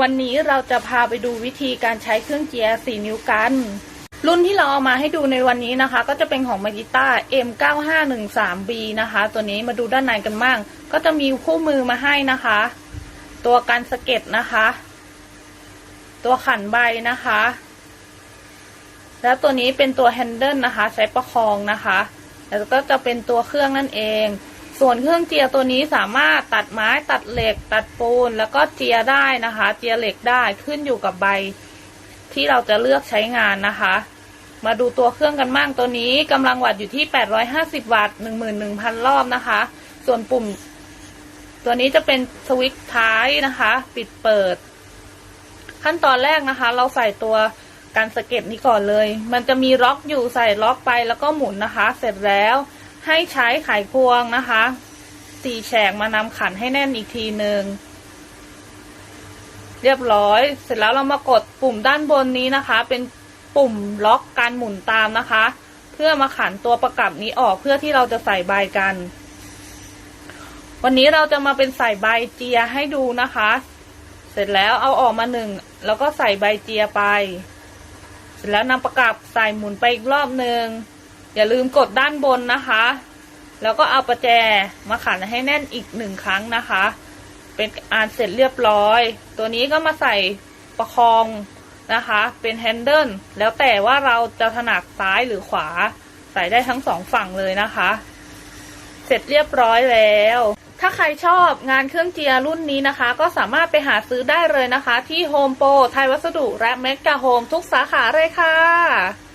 วันนี้เราจะพาไปดูวิธีการใช้เครื่องเจียร์ 4 นิ้วกัน รุ่นที่เราเอามาให้ดูในวันนี้นะคะ ก็จะเป็นของมากิต้า M9513B นะคะ ตัวนี้มาดูด้านในกันบ้าง ก็จะมีคู่มือมาให้นะคะ ตัวการสะเก็ดนะคะ ตัวขันใบนะคะ แล้วตัวนี้เป็นตัวแฮนเดิลนะคะ ใช้ประคองนะคะ แล้วก็จะเป็นตัวเครื่องนั่นเอง ส่วนเครื่องเจียตัวนี้สามารถตัดไม้ตัดเหล็ก ตัดปูน แล้วก็เจียได้นะคะ เจียเหล็กได้ขึ้นอยู่กับใบที่เราจะเลือกใช้งานนะคะ มาดูตัวเครื่องกันบ้างตัวนี้กำลังวัตต์อยู่ที่ 850 วัตต์ 11,000 รอบนะคะ ส่วนปุ่ม ตัวนี้จะเป็นสวิตช์ท้ายนะคะ ปิดเปิด ขั้นตอนแรกนะคะ เราใส่ตัวการสะเก็ดนี้ก่อนเลย มันจะมีล็อกอยู่ใส่ล็อกไปแล้วก็หมุนนะคะ เสร็จแล้ว ให้ใช้ไขควงนะคะ ตีแฉกมานำขันให้แน่นอีกทีหนึ่งเรียบร้อย เสร็จแล้วเรามากดปุ่มด้านบนนี้นะคะ เป็นปุ่มล็อกการหมุนตามนะคะ เพื่อมาขันตัวประกับนี้ออกเพื่อที่เราจะใส่ใบกัน วันนี้เราจะมาเป็นใส่ใบเจียให้ดูนะคะ เสร็จแล้วเอาออกมาหนึ่งแล้วก็ใส่ใบเจียไป เสร็จแล้วนำประกับใส่หมุนไปอีกรอบหนึ่ง อย่าลืมกดด้านบนนะคะ แล้วก็เอาประแจมาขันให้แน่นอีกหนึ่งครั้งนะคะ เป็นอันเสร็จเรียบร้อย ตัวนี้ก็มาใส่ประคองนะคะ เป็นแฮนเดิลแล้วแต่ว่าเราจะถนัดซ้ายหรือขวา ใส่ได้ทั้งสองฝั่งเลยนะคะ เสร็จเรียบร้อยแล้ว ถ้าใครชอบงานเครื่องเจียรุ่นนี้นะคะ ก็สามารถไปหาซื้อได้เลยนะคะ ที่โฮมโปรไทยวัสดุและเมกะโฮมทุกสาขาเลยค่ะ